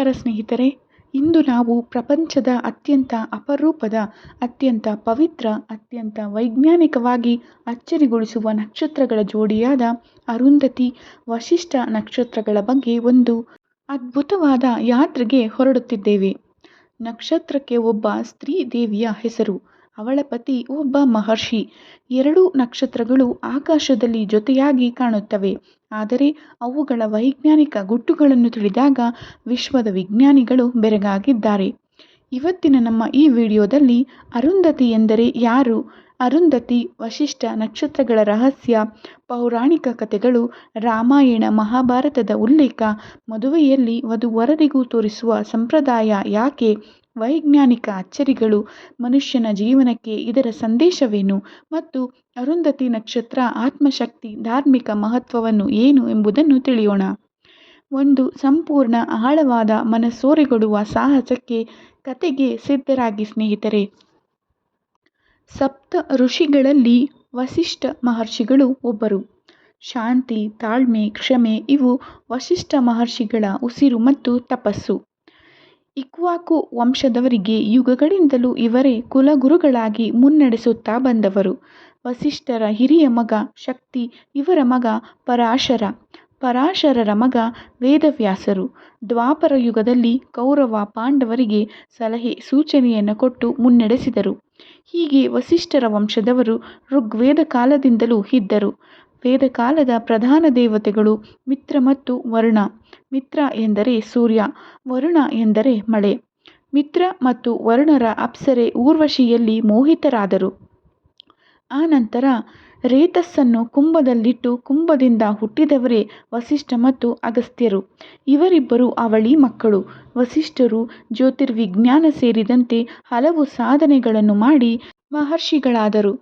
ನಮಸ್ಕಾರ ಸ್ನೇಹಿತರೆ. ಇಂದು ನಾವು ಪ್ರಪಂಚದ ಅತ್ಯಂತ ಅಪರೂಪದ, ಅತ್ಯಂತ ಪವಿತ್ರ, ಅತ್ಯಂತ ವೈಜ್ಞಾನಿಕವಾಗಿ ಅಚ್ಚರಿಗೊಳಿಸುವ ನಕ್ಷತ್ರಗಳ ಜೋಡಿಯಾದ ಅರುಂಧತಿ ವಶಿಷ್ಠ ನಕ್ಷತ್ರಗಳ ಬಗ್ಗೆ ಒಂದು ಅದ್ಭುತವಾದ ಯಾತ್ರೆಗೆ ಹೊರಡುತ್ತಿದ್ದೇವೆ. ನಕ್ಷತ್ರಕ್ಕೆ ಒಬ್ಬ ಸ್ತ್ರೀ ದೇವಿಯ ಹೆಸರು, ಅವಳ ಪತಿ ಒಬ್ಬ ಮಹರ್ಷಿ. ಎರಡೂ ನಕ್ಷತ್ರಗಳು ಆಕಾಶದಲ್ಲಿ ಜೊತೆಯಾಗಿ ಕಾಣುತ್ತವೆ. ಆದರೆ ಅವುಗಳ ವೈಜ್ಞಾನಿಕ ಗುಟ್ಟುಗಳನ್ನು ತಿಳಿದಾಗ ವಿಶ್ವದ ವಿಜ್ಞಾನಿಗಳು ಬೆರಗಾಗಿದ್ದಾರೆ. ಇವತ್ತಿನ ನಮ್ಮ ಈ ವಿಡಿಯೋದಲ್ಲಿ ಅರುಂಧತಿ ಎಂದರೆ ಯಾರು? ಅರುಂಧತಿ ವಶಿಷ್ಠ ನಕ್ಷತ್ರಗಳ ರಹಸ್ಯ, ಪೌರಾಣಿಕ ಕಥೆಗಳು, ರಾಮಾಯಣ ಮಹಾಭಾರತದ ಉಲ್ಲೇಖ, ಮದುವೆಯಲ್ಲಿ ವಧುವರರಿಗೂ ತೋರಿಸುವ ಸಂಪ್ರದಾಯ ಯಾಕೆ? ವೈಜ್ಞಾನಿಕ ಅಚ್ಚರಿಗಳು ಮನುಷ್ಯನ ಜೀವನಕ್ಕೆ ಇದರ ಸಂದೇಶವೇನು ಮತ್ತು ಅರುಂಧತಿ ನಕ್ಷತ್ರ ಆತ್ಮಶಕ್ತಿ ಧಾರ್ಮಿಕ ಮಹತ್ವವನ್ನು ಏನು ಎಂಬುದನ್ನು ತಿಳಿಯೋಣ. ಒಂದು, ಸಂಪೂರ್ಣ ಆಳವಾದ ಮನಸೋರೆಗೊಡುವ ಸಾಹಸಕ್ಕೆ ಕತೆಗೆ ಸಿದ್ಧರಾಗಿ ಸ್ನೇಹಿತರೆ. ಸಪ್ತ ಋಷಿಗಳಲ್ಲಿ ವಸಿಷ್ಠ ಮಹರ್ಷಿಗಳು ಒಬ್ಬರು. ಶಾಂತಿ, ತಾಳ್ಮೆ, ಕ್ಷಮೆ ಇವು ವಸಿಷ್ಠ ಮಹರ್ಷಿಗಳ ಉಸಿರು ಮತ್ತು ತಪಸ್ಸು. ಇಕ್ಷ್ವಾಕು ವಂಶದವರಿಗೆ ಯುಗಗಳಿಂದಲೂ ಇವರೇ ಕುಲಗುರುಗಳಾಗಿ ಮುನ್ನಡೆಸುತ್ತಾ ಬಂದವರು. ವಸಿಷ್ಠರ ಹಿರಿಯ ಮಗ ಶಕ್ತಿ, ಇವರ ಮಗ ಪರಾಶರ. ಪರಾಶರರ ಮಗ ವೇದವ್ಯಾಸರು. ದ್ವಾಪರ ಯುಗದಲ್ಲಿ ಕೌರವ ಪಾಂಡವರಿಗೆ ಸಲಹೆ, ಸೂಚನೆಯನ್ನು ಕೊಟ್ಟು ಮುನ್ನಡೆಸಿದರು. ಹೀಗೆ ವಸಿಷ್ಠರ ವಂಶದವರು ಋಗ್ವೇದ ಕಾಲದಿಂದಲೂ ಇದ್ದರು. ವೇದಕಾಲದ ಪ್ರಧಾನ ದೇವತೆಗಳು ಮಿತ್ರ ಮತ್ತು ವರುಣ. ಮಿತ್ರ ಎಂದರೆ ಸೂರ್ಯ, ವರುಣ ಎಂದರೆ ಮಳೆ. ಮಿತ್ರ ಮತ್ತು ವರುಣರ ಅಪ್ಸರೆ ಊರ್ವಶಿಯಲ್ಲಿ ಮೋಹಿತರಾದರು. ಆ ನಂತರ ರೇತಸ್ಸನ್ನು ಕುಂಭದಲ್ಲಿಟ್ಟು ಕುಂಭದಿಂದ ಹುಟ್ಟಿದವರೇ ವಸಿಷ್ಠ ಮತ್ತು ಅಗಸ್ತ್ಯರು. ಇವರಿಬ್ಬರು ಅವಳಿ ಮಕ್ಕಳು. ವಸಿಷ್ಠರು ಜ್ಯೋತಿರ್ವಿಜ್ಞಾನ ಸೇರಿದಂತೆ ಹಲವು ಸಾಧನೆಗಳನ್ನು ಮಾಡಿ ಮಹರ್ಷಿಗಳಾದರು.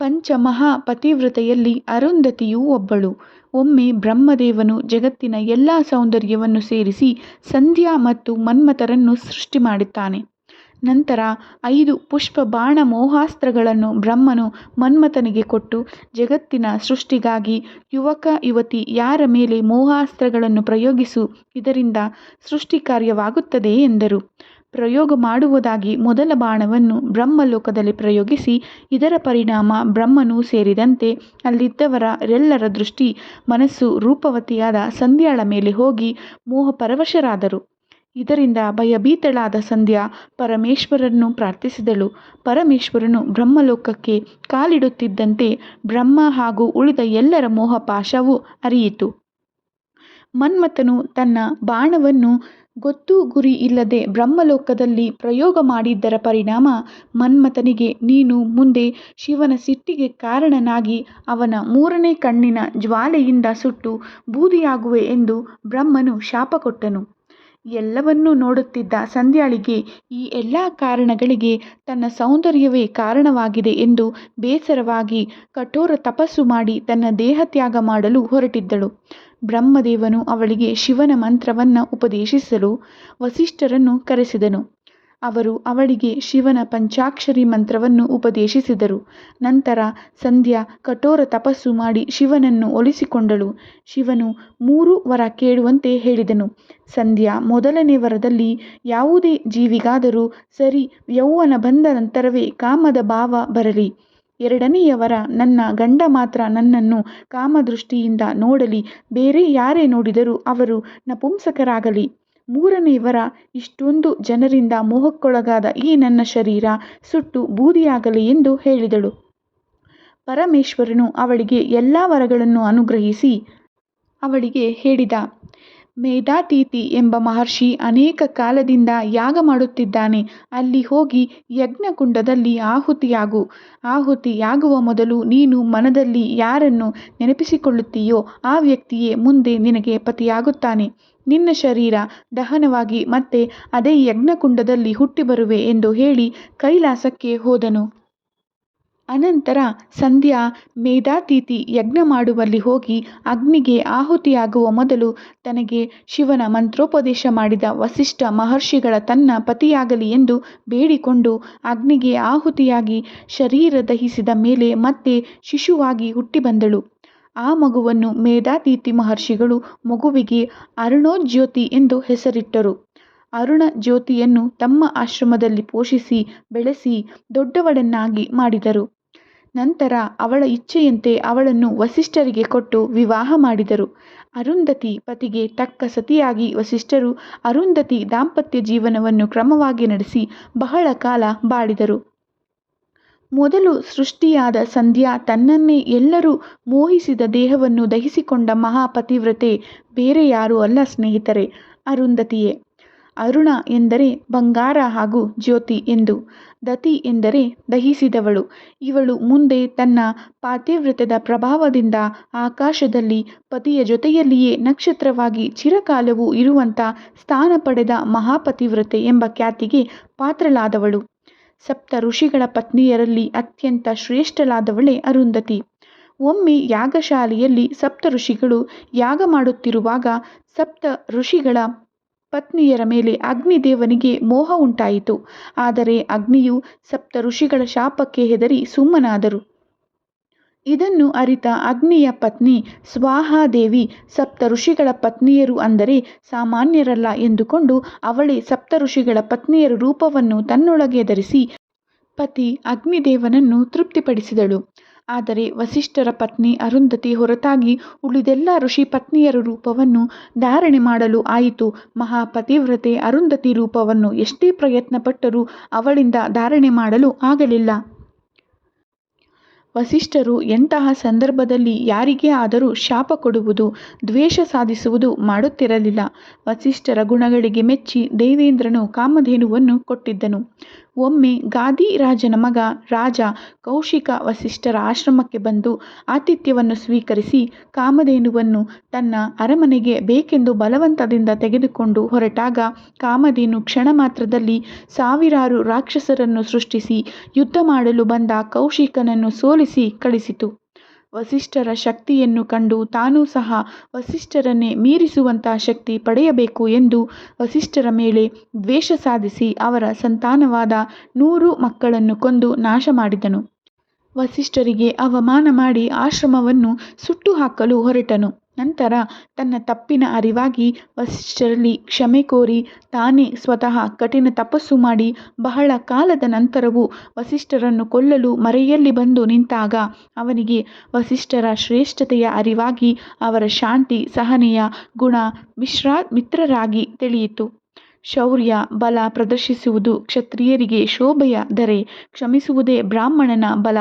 ಪಂಚಮಹಾ ಪತಿವ್ರತೆಯಲ್ಲಿ ಅರುಂಧತಿಯೂ ಒಬ್ಬಳು. ಒಮ್ಮೆ ಬ್ರಹ್ಮದೇವನು ಜಗತ್ತಿನ ಎಲ್ಲ ಸೌಂದರ್ಯವನ್ನು ಸೇರಿಸಿ ಸಂಧ್ಯಾ ಮತ್ತು ಮನ್ಮಥರನ್ನು ಸೃಷ್ಟಿ ಮಾಡುತ್ತಾನೆ ನಂತರ ಐದು ಪುಷ್ಪ ಬಾಣ ಮೋಹಾಸ್ತ್ರಗಳನ್ನು ಬ್ರಹ್ಮನು ಮನ್ಮಥನಿಗೆ ಕೊಟ್ಟು ಜಗತ್ತಿನ ಸೃಷ್ಟಿಗಾಗಿ ಯುವಕ ಯುವತಿ ಯಾರ ಮೇಲೆ ಮೋಹಾಸ್ತ್ರಗಳನ್ನು ಪ್ರಯೋಗಿಸು ಇದರಿಂದ ಸೃಷ್ಟಿ ಕಾರ್ಯವಾಗುತ್ತದೆ ಎಂದರು. ಪ್ರಯೋಗ ಮಾಡುವುದಾಗಿ ಮೊದಲ ಬಾಣವನ್ನು ಬ್ರಹ್ಮಲೋಕದಲ್ಲಿ ಪ್ರಯೋಗಿಸಿ, ಇದರ ಪರಿಣಾಮ ಬ್ರಹ್ಮನೂ ಸೇರಿದಂತೆ ಅಲ್ಲಿದ್ದವರೆಲ್ಲರ ದೃಷ್ಟಿ, ಮನಸ್ಸು ರೂಪವತಿಯಾದ ಸಂಧ್ಯಾಳ ಮೇಲೆ ಹೋಗಿ ಮೋಹ ಪರವಶರಾದರು. ಇದರಿಂದ ಭಯಭೀತಳಾದ ಸಂಧ್ಯಾ ಪರಮೇಶ್ವರನ್ನು ಪ್ರಾರ್ಥಿಸಿದಳು. ಪರಮೇಶ್ವರನು ಬ್ರಹ್ಮಲೋಕಕ್ಕೆ ಕಾಲಿಡುತ್ತಿದ್ದಂತೆ ಬ್ರಹ್ಮ ಹಾಗೂ ಉಳಿದ ಎಲ್ಲರ ಮೋಹ ಪಾಶವೂ ಅರಿಯಿತು. ಮನ್ಮಥನು ತನ್ನ ಬಾಣವನ್ನು ಗೊತ್ತು ಗುರಿ ಇಲ್ಲದೆ ಬ್ರಹ್ಮಲೋಕದಲ್ಲಿ ಪ್ರಯೋಗ ಮಾಡಿದ್ದರ ಪರಿಣಾಮ ಮನ್ಮಥನಿಗೆ ನೀನು ಮುಂದೆ ಶಿವನ ಸಿಟ್ಟಿಗೆ ಕಾರಣನಾಗಿ ಅವನ ಮೂರನೇ ಕಣ್ಣಿನ ಜ್ವಾಲೆಯಿಂದ ಸುಟ್ಟು ಬೂದಿಯಾಗುವೆ ಎಂದು ಬ್ರಹ್ಮನು ಶಾಪ ಕೊಟ್ಟನು ಎಲ್ಲವನ್ನೂ ನೋಡುತ್ತಿದ್ದ ಸಂಧ್ಯಾಳಿಗೆ ಈ ಎಲ್ಲ ಕಾರಣಗಳಿಗೆ ತನ್ನ ಸೌಂದರ್ಯವೇ ಕಾರಣವಾಗಿದೆ ಎಂದು ಬೇಸರವಾಗಿ ಕಠೋರ ತಪಸ್ಸು ಮಾಡಿ ತನ್ನ ದೇಹ ತ್ಯಾಗ ಮಾಡಲು ಹೊರಟಿದ್ದಳು. ಬ್ರಹ್ಮದೇವನು ಅವಳಿಗೆ ಶಿವನ ಮಂತ್ರವನ್ನು ಉಪದೇಶಿಸಲು ವಸಿಷ್ಠರನ್ನು ಕರೆಸಿದನು. ಅವರು ಅವಳಿಗೆ ಶಿವನ ಪಂಚಾಕ್ಷರಿ ಮಂತ್ರವನ್ನು ಉಪದೇಶಿಸಿದರು. ನಂತರ ಸಂಧ್ಯಾ ಕಠೋರ ತಪಸ್ಸು ಮಾಡಿ ಶಿವನನ್ನು ಒಲಿಸಿಕೊಂಡಳು. ಶಿವನು ಮೂರು ವರ ಕೇಳುವಂತೆ ಹೇಳಿದನು. ಸಂಧ್ಯಾ ಮೊದಲನೇ ವರದಲ್ಲಿ, ಯಾವುದೇ ಜೀವಿಗಾದರೂ ಸರಿ ಯೌವನ ಬಂದ ನಂತರವೇ ಕಾಮದ ಭಾವ ಬರಲಿ. ಎರಡನೆಯ ವರ, ನನ್ನ ಗಂಡ ಮಾತ್ರ ನನ್ನನ್ನು ಕಾಮದೃಷ್ಟಿಯಿಂದ ನೋಡಲಿ. ಬೇರೆ ಯಾರೇ ನೋಡಿದರೂ ಅವರು ನಪುಂಸಕರಾಗಲಿ. ಮೂರನೇ ವರ, ಇಷ್ಟೊಂದು ಜನರಿಂದ ಮೋಹಕ್ಕೊಳಗಾದ ಈ ನನ್ನ ಶರೀರ ಸುಟ್ಟು ಬೂದಿಯಾಗಲಿ ಎಂದು ಹೇಳಿದಳು. ಪರಮೇಶ್ವರನು ಅವಳಿಗೆ ಎಲ್ಲ ವರಗಳನ್ನು ಅನುಗ್ರಹಿಸಿ ಅವಳಿಗೆ ಹೇಳಿದ ಮೇಧಾತಿಥಿ ಎಂಬ ಮಹರ್ಷಿ ಅನೇಕ ಕಾಲದಿಂದ ಯಾಗ ಮಾಡುತ್ತಿದ್ದಾನೆ. ಅಲ್ಲಿ ಹೋಗಿ ಯಜ್ಞಕುಂಡದಲ್ಲಿ ಆಹುತಿಯಾಗು. ಆಹುತಿಯಾಗುವ ಮೊದಲು ನೀನು ಮನದಲ್ಲಿ ಯಾರನ್ನು ನೆನಪಿಸಿಕೊಳ್ಳುತ್ತೀಯೋ ಆ ವ್ಯಕ್ತಿಯೇ ಮುಂದೆ ನಿನಗೆ ಪತಿಯಾಗುತ್ತಾನೆ. ನಿನ್ನ ಶರೀರ ದಹನವಾಗಿ ಮತ್ತೆ ಅದೇ ಯಜ್ಞಕುಂಡದಲ್ಲಿ ಹುಟ್ಟಿ ಬರುವೆ ಎಂದು ಹೇಳಿ ಕೈಲಾಸಕ್ಕೆ ಹೋದನು. ಅನಂತರ ಸಂಧ್ಯಾ ಮೇಧಾತಿಥಿ ಯಜ್ಞ ಮಾಡುವಲ್ಲಿ ಹೋಗಿ ಅಗ್ನಿಗೆ ಆಹುತಿಯಾಗುವ ಮೊದಲು ತನಗೆ ಶಿವನ ಮಂತ್ರೋಪದೇಶ ಮಾಡಿದ ವಸಿಷ್ಠ ಮಹರ್ಷಿಗಳ ತನ್ನ ಪತಿಯಾಗಲಿ ಎಂದು ಬೇಡಿಕೊಂಡು ಅಗ್ನಿಗೆ ಆಹುತಿಯಾಗಿ ಶರೀರ ದಹಿಸಿದ ಮೇಲೆ ಮತ್ತೆ ಶಿಶುವಾಗಿ ಹುಟ್ಟಿ ಬಂದಳು ಆ ಮಗುವನ್ನು ಮೇಧಾತಿಥಿ ಮಹರ್ಷಿಗಳು ಮಗುವಿಗೆ ಅರುಣೋಜ್ಯೋತಿ ಎಂದು ಹೆಸರಿಟ್ಟರು. ಅರುಣ ಜ್ಯೋತಿಯನ್ನು ತಮ್ಮ ಆಶ್ರಮದಲ್ಲಿ ಪೋಷಿಸಿ, ಬೆಳೆಸಿ, ದೊಡ್ಡವಳನ್ನಾಗಿ ಮಾಡಿದರು. ನಂತರ ಅವಳ ಇಚ್ಛೆಯಂತೆ ಅವಳನ್ನು ವಸಿಷ್ಠರಿಗೆ ಕೊಟ್ಟು ವಿವಾಹ ಮಾಡಿದರು. ಅರುಂಧತಿ ಪತಿಗೆ ತಕ್ಕ ಸತಿಯಾಗಿ ವಸಿಷ್ಠರು ಅರುಂಧತಿ ದಾಂಪತ್ಯ ಜೀವನವನ್ನು ಕ್ರಮವಾಗಿ ನಡೆಸಿ ಬಹಳ ಕಾಲ ಬಾಳಿದರು. ಮೊದಲು ಸೃಷ್ಟಿಯಾದ ಸಂಧ್ಯಾ ತನ್ನನ್ನೇ ಎಲ್ಲರೂ ಮೋಹಿಸಿದ ದೇಹವನ್ನು ದಹಿಸಿಕೊಂಡ ಮಹಾಪತಿವ್ರತೆ ಬೇರೆ ಯಾರೂ ಅಲ್ಲ ಸ್ನೇಹಿತರೆ. ಅರುಂಧತಿಯೇ ಅರುಣ ಎಂದರೆ ಬಂಗಾರ ಹಾಗೂ ಜ್ಯೋತಿ ಎಂದು. ದತಿ ಎಂದರೆ ದಹಿಸಿದವಳು. ಇವಳು ಮುಂದೆ ತನ್ನ ಪಾತಿವ್ರತದ ಪ್ರಭಾವದಿಂದ ಆಕಾಶದಲ್ಲಿ ಪತಿಯ ಜೊತೆಯಲ್ಲಿಯೇ ನಕ್ಷತ್ರವಾಗಿ ಚಿರಕಾಲವೂ ಇರುವಂಥ ಸ್ಥಾನ ಪಡೆದ ಮಹಾಪತಿವ್ರತೆ ಎಂಬ ಖ್ಯಾತಿಗೆ ಪಾತ್ರಳಾದವಳು. ಸಪ್ತ ಋಷಿಗಳ ಪತ್ನಿಯರಲ್ಲಿ ಅತ್ಯಂತ ಶ್ರೇಷ್ಠಳಾದವಳೆ ಅರುಂಧತಿ. ಒಮ್ಮೆ ಯಾಗಶಾಲೆಯಲ್ಲಿ ಸಪ್ತ ಋಷಿಗಳು ಯಾಗ ಮಾಡುತ್ತಿರುವಾಗ ಸಪ್ತ ಋಷಿಗಳ ಪತ್ನಿಯರ ಮೇಲೆ ಅಗ್ನಿದೇವನಿಗೆ ಮೋಹ ಉಂಟಾಯಿತು. ಆದರೆ ಅಗ್ನಿಯು ಸಪ್ತ ಋಷಿಗಳ ಶಾಪಕ್ಕೆ ಹೆದರಿ ಸುಮ್ಮನಾದರು. ಇದನ್ನು ಅರಿತ ಅಗ್ನಿಯ ಪತ್ನಿ ಸ್ವಾಹಾದೇವಿ ಸಪ್ತ ಋಷಿಗಳ ಪತ್ನಿಯರು ಅಂದರೆ ಸಾಮಾನ್ಯರಲ್ಲ ಎಂದುಕೊಂಡು ಅವಳೇ ಸಪ್ತ ಋಷಿಗಳ ಪತ್ನಿಯರ ರೂಪವನ್ನು ತನ್ನೊಳಗೆ ಧರಿಸಿ ಪತಿ ಅಗ್ನಿದೇವನನ್ನು ತೃಪ್ತಿಪಡಿಸಿದಳು. ಆದರೆ ವಸಿಷ್ಠರ ಪತ್ನಿ ಅರುಂಧತಿ ಹೊರತಾಗಿ ಉಳಿದೆಲ್ಲ ಋಷಿ ಪತ್ನಿಯರ ರೂಪವನ್ನು ಧಾರಣೆ ಮಾಡಲು ಆಯಿತು. ಮಹಾಪತಿವ್ರತೆ ಅರುಂಧತಿ ರೂಪವನ್ನು ಎಷ್ಟೇ ಪ್ರಯತ್ನಪಟ್ಟರೂ ಅವಳಿಂದ ಧಾರಣೆ ಮಾಡಲು ಆಗಲಿಲ್ಲ. ವಸಿಷ್ಠರು ಎಂತಹ ಸಂದರ್ಭದಲ್ಲಿ ಯಾರಿಗೇ ಆದರೂ ಶಾಪ ಕೊಡುವುದು, ದ್ವೇಷ ಸಾಧಿಸುವುದು ಮಾಡುತ್ತಿರಲಿಲ್ಲ. ವಸಿಷ್ಠರ ಗುಣಗಳಿಗೆ ಮೆಚ್ಚಿ ದೇವೇಂದ್ರನು ಕಾಮಧೇನುವನ್ನು ಕೊಟ್ಟಿದ್ದನು. ಒಮ್ಮೆ ಗಾದಿ ರಾಜನ ಮಗ ರಾಜ ಕೌಶಿಕ ವಸಿಷ್ಠರ ಆಶ್ರಮಕ್ಕೆ ಬಂದು ಆತಿಥ್ಯವನ್ನು ಸ್ವೀಕರಿಸಿ ಕಾಮಧೇನುವನ್ನು ತನ್ನ ಅರಮನೆಗೆ ಬೇಕೆಂದು ಬಲವಂತದಿಂದ ತೆಗೆದುಕೊಂಡು ಹೊರಟಾಗ ಕಾಮಧೇನು ಕ್ಷಣ ಮಾತ್ರದಲ್ಲಿ ಸಾವಿರಾರು ರಾಕ್ಷಸರನ್ನು ಸೃಷ್ಟಿಸಿ ಯುದ್ಧ ಮಾಡಲು ಬಂದ ಕೌಶಿಕನನ್ನು ಸೋಲಿಸಿ ಕಳಿಸಿತು. ವಸಿಷ್ಠರ ಶಕ್ತಿಯನ್ನು ಕಂಡು ತಾನೂ ಸಹ ವಸಿಷ್ಠರನ್ನೇ ಮೀರಿಸುವಂತಹ ಶಕ್ತಿ ಪಡೆಯಬೇಕು ಎಂದು ವಸಿಷ್ಠರ ಮೇಲೆ ದ್ವೇಷ ಸಾಧಿಸಿ ಅವರ ಸಂತಾನವಾದ ನೂರು ಮಕ್ಕಳನ್ನು ಕೊಂದು ನಾಶ ಮಾಡಿದನು. ವಸಿಷ್ಠರಿಗೆ ಅವಮಾನ ಮಾಡಿ ಆಶ್ರಮವನ್ನು ಸುಟ್ಟು ಹಾಕಲು ಹೊರಟನು. ನಂತರ ತನ್ನ ತಪ್ಪಿನ ಅರಿವಾಗಿ ವಸಿಷ್ಠರಲ್ಲಿ ಕ್ಷಮೆ ಕೋರಿ ತಾನೇ ಸ್ವತಃ ಕಠಿಣ ತಪಸ್ಸು ಮಾಡಿ ಬಹಳ ಕಾಲದ ನಂತರವೂ ವಸಿಷ್ಠರನ್ನು ಕೊಲ್ಲಲು ಮರೆಯಲ್ಲಿ ಬಂದು ನಿಂತಾಗ ಅವನಿಗೆ ವಸಿಷ್ಠರ ಶ್ರೇಷ್ಠತೆಯ ಅರಿವಾಗಿ ಅವರ ಶಾಂತಿ, ಸಹನೆಯ ಗುಣ ಮಿಶ್ರಾ ಮಿತ್ರರಾಗಿ ತಿಳಿಯಿತು. ಶೌರ್ಯ, ಬಲ ಪ್ರದರ್ಶಿಸುವುದು ಕ್ಷತ್ರಿಯರಿಗೆ ಶೋಭೆಯ ದರೆ ಕ್ಷಮಿಸುವುದೇ ಬ್ರಾಹ್ಮಣನ ಬಲ.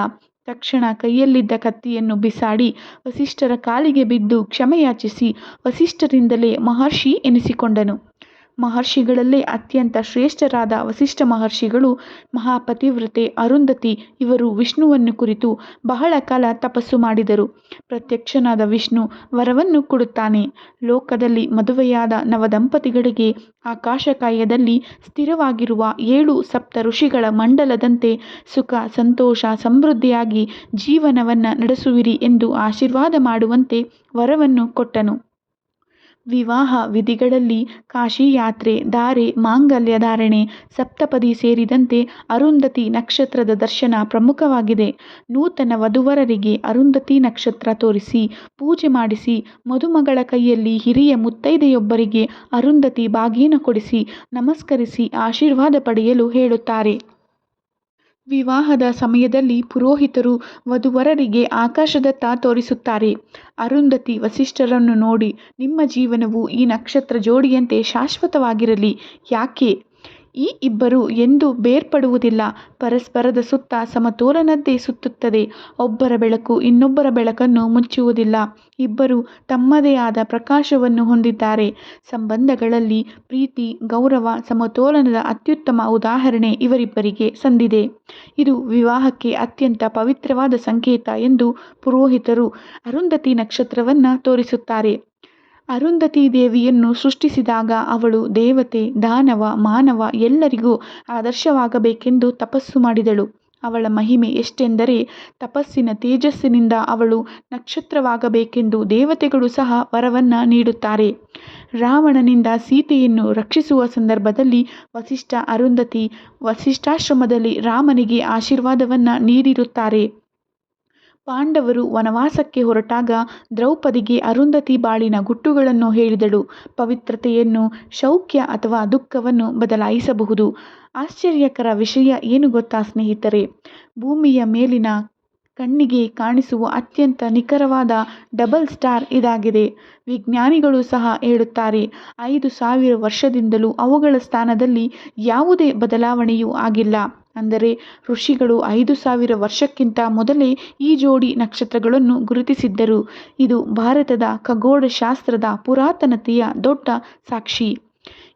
ತಕ್ಷಣ ಕೈಯಲ್ಲಿದ್ದ ಕತ್ತಿಯನ್ನು ಬಿಸಾಡಿ ವಸಿಷ್ಠರ ಕಾಲಿಗೆ ಬಿದ್ದು ಕ್ಷಮೆಯಾಚಿಸಿ ವಸಿಷ್ಠರಿಂದಲೇ ಮಹರ್ಷಿ ಎನಿಸಿಕೊಂಡನು. ಮಹರ್ಷಿಗಳಲ್ಲೇ ಅತ್ಯಂತ ಶ್ರೇಷ್ಠರಾದ ವಸಿಷ್ಠ ಮಹರ್ಷಿಗಳು ಮಹಾಪತಿವ್ರತೆ, ಅರುಂಧತಿ ಇವರು ವಿಷ್ಣುವನ್ನು ಕುರಿತು ಬಹಳ ಕಾಲ ತಪಸ್ಸು ಮಾಡಿದರು. ಪ್ರತ್ಯಕ್ಷನಾದ ವಿಷ್ಣು ವರವನ್ನು ಕೊಡುತ್ತಾನೆ. ಲೋಕದಲ್ಲಿ ಮದುವೆಯಾದ ನವದಂಪತಿಗಳಿಗೆ ಆಕಾಶಕಾಯದಲ್ಲಿ ಸ್ಥಿರವಾಗಿರುವ ಏಳು ಸಪ್ತ ಋಷಿಗಳ ಮಂಡಲದಂತೆ ಸುಖ, ಸಂತೋಷ, ಸಮೃದ್ಧಿಯಾಗಿ ಜೀವನವನ್ನು ನಡೆಸುವಿರಿ ಎಂದು ಆಶೀರ್ವಾದ ಮಾಡುವಂತೆ ವರವನ್ನು ಕೊಟ್ಟನು. ವಿವಾಹ ವಿಧಿಗಳಲ್ಲಿ ಕಾಶಿ ಯಾತ್ರೆ ಧಾರೆ ಮಾಂಗಲ್ಯ ಧಾರಣೆ, ಸಪ್ತಪದಿ ಸೇರಿದಂತೆ ಅರುಂಧತಿ ನಕ್ಷತ್ರದ ದರ್ಶನ ಪ್ರಮುಖವಾಗಿದೆ. ನೂತನ ವಧುವರರಿಗೆ ಅರುಂಧತಿ ನಕ್ಷತ್ರ ತೋರಿಸಿ, ಪೂಜೆ ಮಾಡಿಸಿ, ಮದುಮಗಳ ಕೈಯಲ್ಲಿ ಹಿರಿಯ ಮುತ್ತೈದೆಯೊಬ್ಬರಿಗೆ ಅರುಂಧತಿ ಬಾಗಿನ ಕೊಡಿಸಿ, ನಮಸ್ಕರಿಸಿ, ಆಶೀರ್ವಾದ ಪಡೆಯಲು ಹೇಳುತ್ತಾರೆ. ವಿವಾಹದ ಸಮಯದಲ್ಲಿ ಪುರೋಹಿತರು ವಧುವರರಿಗೆ ಆಕಾಶದತ್ತ ತೋರಿಸುತ್ತಾರೆ. ಅರುಂಧತಿ ವಸಿಷ್ಠರನ್ನು ನೋಡಿ, ನಿಮ್ಮ ಜೀವನವು ಈ ನಕ್ಷತ್ರ ಜೋಡಿಯಂತೆ ಶಾಶ್ವತವಾಗಿರಲಿ. ಯಾಕೆ? ಈ ಇಬ್ಬರು ಎಂದೂ ಬೇರ್ಪಡುವುದಿಲ್ಲ. ಪರಸ್ಪರದ ಸುತ್ತ ಸಮತೋಲನದ್ದೇ ಸುತ್ತುತ್ತದೆ. ಒಬ್ಬರ ಬೆಳಕು ಇನ್ನೊಬ್ಬರ ಬೆಳಕನ್ನು ಮುಚ್ಚುವುದಿಲ್ಲ. ಇಬ್ಬರು ತಮ್ಮದೇ ಆದ ಪ್ರಕಾಶವನ್ನು ಹೊಂದಿದ್ದಾರೆ. ಸಂಬಂಧಗಳಲ್ಲಿ ಪ್ರೀತಿ, ಗೌರವ, ಸಮತೋಲನದ ಅತ್ಯುತ್ತಮ ಉದಾಹರಣೆ ಇವರಿಬ್ಬರಿಗೆ ಸಂದಿದೆ. ಇದು ವಿವಾಹಕ್ಕೆ ಅತ್ಯಂತ ಪವಿತ್ರವಾದ ಸಂಕೇತ ಎಂದು ಪುರೋಹಿತರು ಅರುಂಧತಿ ನಕ್ಷತ್ರವನ್ನು ತೋರಿಸುತ್ತಾರೆ. ಅರುಂಧತಿ ದೇವಿಯನ್ನು ಸೃಷ್ಟಿಸಿದಾಗ ಅವಳು ದೇವತೆ, ದಾನವ, ಮಾನವ ಎಲ್ಲರಿಗೂ ಆದರ್ಶವಾಗಬೇಕೆಂದು ತಪಸ್ಸು ಮಾಡಿದಳು. ಅವಳ ಮಹಿಮೆ ಎಷ್ಟೆಂದರೆ ತಪಸ್ಸಿನ ತೇಜಸ್ಸಿನಿಂದ ಅವಳು ನಕ್ಷತ್ರವಾಗಬೇಕೆಂದು ದೇವತೆಗಳು ಸಹ ವರವನ್ನು ನೀಡುತ್ತಾರೆ. ರಾವಣನಿಂದ ಸೀತೆಯನ್ನು ರಕ್ಷಿಸುವ ಸಂದರ್ಭದಲ್ಲಿ ವಸಿಷ್ಠ ಅರುಂಧತಿ ವಸಿಷ್ಠಾಶ್ರಮದಲ್ಲಿ ರಾಮನಿಗೆ ಆಶೀರ್ವಾದವನ್ನು ನೀಡಿರುತ್ತಾರೆ. ಪಾಂಡವರು ವನವಾಸಕ್ಕೆ ಹೊರಟಾಗ ದ್ರೌಪದಿಗೆ ಅರುಂಧತಿ ಬಾಳಿನ ಗುಟ್ಟುಗಳನ್ನು ಹೇಳಿದಳು. ಪವಿತ್ರತೆಯನ್ನು ಶೌಖ್ಯ ಅಥವಾ ದುಃಖವನ್ನು ಬದಲಾಯಿಸಬಹುದು. ಆಶ್ಚರ್ಯಕರ ವಿಷಯ ಏನು ಗೊತ್ತಾ ಸ್ನೇಹಿತರೆ? ಭೂಮಿಯ ಮೇಲಿನ ಕಣ್ಣಿಗೆ ಕಾಣಿಸುವ ಅತ್ಯಂತ ನಿಖರವಾದ ಡಬಲ್ ಸ್ಟಾರ್ ಇದಾಗಿದೆ. ವಿಜ್ಞಾನಿಗಳು ಸಹ ಹೇಳುತ್ತಾರೆ, ಐದು ಸಾವಿರ ವರ್ಷದಿಂದಲೂ ಅವುಗಳ ಸ್ಥಾನದಲ್ಲಿ ಯಾವುದೇ ಬದಲಾವಣೆಯೂ ಆಗಿಲ್ಲ. ಅಂದರೆ ಋಷಿಗಳು ಐದು ಸಾವಿರ ವರ್ಷಕ್ಕಿಂತ ಮೊದಲೇ ಈ ಜೋಡಿ ನಕ್ಷತ್ರಗಳನ್ನು ಗುರುತಿಸಿದ್ದರು. ಇದು ಭಾರತದ ಖಗೋಳಶಾಸ್ತ್ರದ ಪುರಾತನತೆಯ ದೊಡ್ಡ ಸಾಕ್ಷಿ.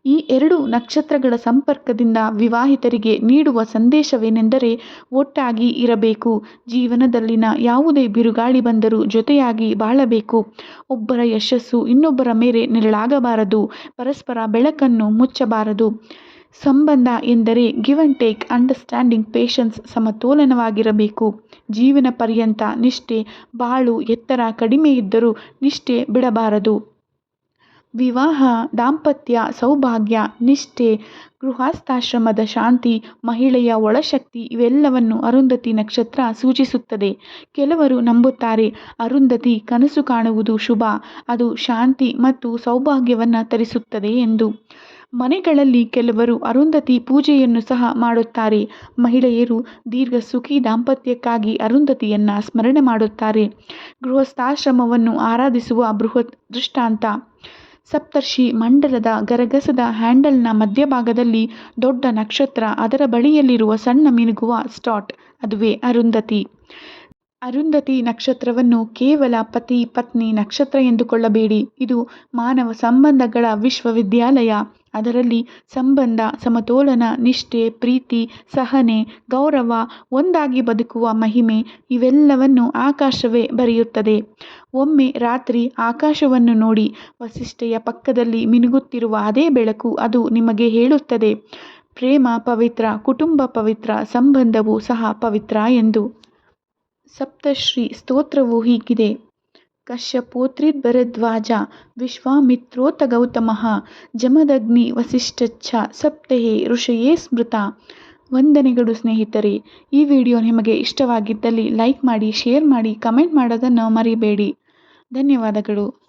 ಈ ಎರಡು ನಕ್ಷತ್ರಗಳ ಸಂಪರ್ಕದಿಂದ ವಿವಾಹಿತರಿಗೆ ನೀಡುವ ಸಂದೇಶವೇನೆಂದರೆ ಒಟ್ಟಾಗಿ ಇರಬೇಕು. ಜೀವನದಲ್ಲಿನ ಯಾವುದೇ ಬಿರುಗಾಳಿ ಬಂದರೂ ಜೊತೆಯಾಗಿ ಬಾಳಬೇಕು. ಒಬ್ಬರ ಯಶಸ್ಸು ಇನ್ನೊಬ್ಬರ ಮೇಲೆ ನೆರಳಾಗಬಾರದು. ಪರಸ್ಪರ ಬೆಳಕನ್ನು ಮುಚ್ಚಬಾರದು. ಸಂಬಂಧ ಎಂದರೆ give and take understanding patience ಸಮತೋಲನವಾಗಿರಬೇಕು. ಜೀವನ ಪರ್ಯಂತ ನಿಷ್ಠೆ, ಬಾಳು, ಎತ್ತರ ಕಡಿಮೆ ಇದ್ದರೂ ನಿಷ್ಠೆ ಬಿಡಬಾರದು. ವಿವಾಹ, ದಾಂಪತ್ಯ, ಸೌಭಾಗ್ಯ, ನಿಷ್ಠೆ, ಗೃಹಸ್ಥಾಶ್ರಮದ ಶಾಂತಿ, ಮಹಿಳೆಯ ಒಳಶಕ್ತಿ ಇವೆಲ್ಲವನ್ನು ಅರುಂಧತಿ ನಕ್ಷತ್ರ ಸೂಚಿಸುತ್ತದೆ. ಕೆಲವರು ನಂಬುತ್ತಾರೆ, ಅರುಂಧತಿ ಕನಸು ಕಾಣುವುದು ಶುಭ, ಅದು ಶಾಂತಿ ಮತ್ತು ಸೌಭಾಗ್ಯವನ್ನು ತರಿಸುತ್ತದೆ ಎಂದು. ಮನೆಗಳಲ್ಲಿ ಕೆಲವರು ಅರುಂಧತಿ ಪೂಜೆಯನ್ನು ಸಹ ಮಾಡುತ್ತಾರೆ. ಮಹಿಳೆಯರು ದೀರ್ಘ ಸುಖಿ ದಾಂಪತ್ಯಕ್ಕಾಗಿ ಅರುಂಧತಿಯನ್ನು ಸ್ಮರಣೆ ಮಾಡುತ್ತಾರೆ. ಗೃಹಸ್ಥಾಶ್ರಮವನ್ನು ಆರಾಧಿಸುವ ಬೃಹತ್ ದೃಷ್ಟಾಂತ. ಸಪ್ತರ್ಷಿ ಮಂಡಲದ ಗರಗಸದ ಹ್ಯಾಂಡಲ್ನ ಮಧ್ಯಭಾಗದಲ್ಲಿ ದೊಡ್ಡ ನಕ್ಷತ್ರ, ಅದರ ಬಳಿಯಲ್ಲಿರುವ ಸಣ್ಣ ಮಿನುಗುವ ಸ್ಟಾಟ್ ಅದುವೇ ಅರುಂಧತಿ. ಅರುಂಧತಿ ನಕ್ಷತ್ರವನ್ನು ಕೇವಲ ಪತಿ, ಪತ್ನಿ ನಕ್ಷತ್ರ ಎಂದುಕೊಳ್ಳಬೇಡಿ. ಇದು ಮಾನವ ಸಂಬಂಧಗಳ ವಿಶ್ವವಿದ್ಯಾಲಯ. ಅದರಲ್ಲಿ ಸಂಬಂಧ, ಸಮತೋಲನ, ನಿಷ್ಠೆ, ಪ್ರೀತಿ, ಸಹನೆ, ಗೌರವ ಒಂದಾಗಿ ಬದುಕುವ ಮಹಿಮೆ ಇವೆಲ್ಲವನ್ನು ಆಕಾಶವೇ ಬರೆಯುತ್ತದೆ. ಒಮ್ಮೆ ರಾತ್ರಿ ಆಕಾಶವನ್ನು ನೋಡಿ ವಸಿಷ್ಠೆಯ ಪಕ್ಕದಲ್ಲಿ ಮಿನುಗುತ್ತಿರುವ ಅದೇ ಬೆಳಕು ಅದು ನಿಮಗೆ ಹೇಳುತ್ತದೆ. ಪ್ರೇಮ ಪವಿತ್ರ, ಕುಟುಂಬ ಪವಿತ್ರ, ಸಂಬಂಧವೂ ಸಹ ಪವಿತ್ರ ಎಂದು. ಸಪ್ತಶ್ರೀ ಸ್ತೋತ್ರವು ಹೀಗಿದೆ. ಕಶ್ಯಪೋತ್ರಿದ್ಭರದ್ವಾಜ ವಿಶ್ವಾಮಿತ್ರೋತ ಗೌತಮಃ ಜಮದಗ್ನಿ ವಸಿಷ್ಠಚ್ಛ ಸಪ್ತಹೇ ಋಷಯೇ ಸ್ಮೃತ. ವಂದನೆಗಳು ಸ್ನೇಹಿತರೆ, ಈ ವಿಡಿಯೋ ನಿಮಗೆ ಇಷ್ಟವಾಗಿದ್ದಲ್ಲಿ ಲೈಕ್ ಮಾಡಿ, ಶೇರ್ ಮಾಡಿ, ಕಮೆಂಟ್ ಮಾಡೋದನ್ನು ಮರಿಬೇಡಿ. ಧನ್ಯವಾದಗಳು.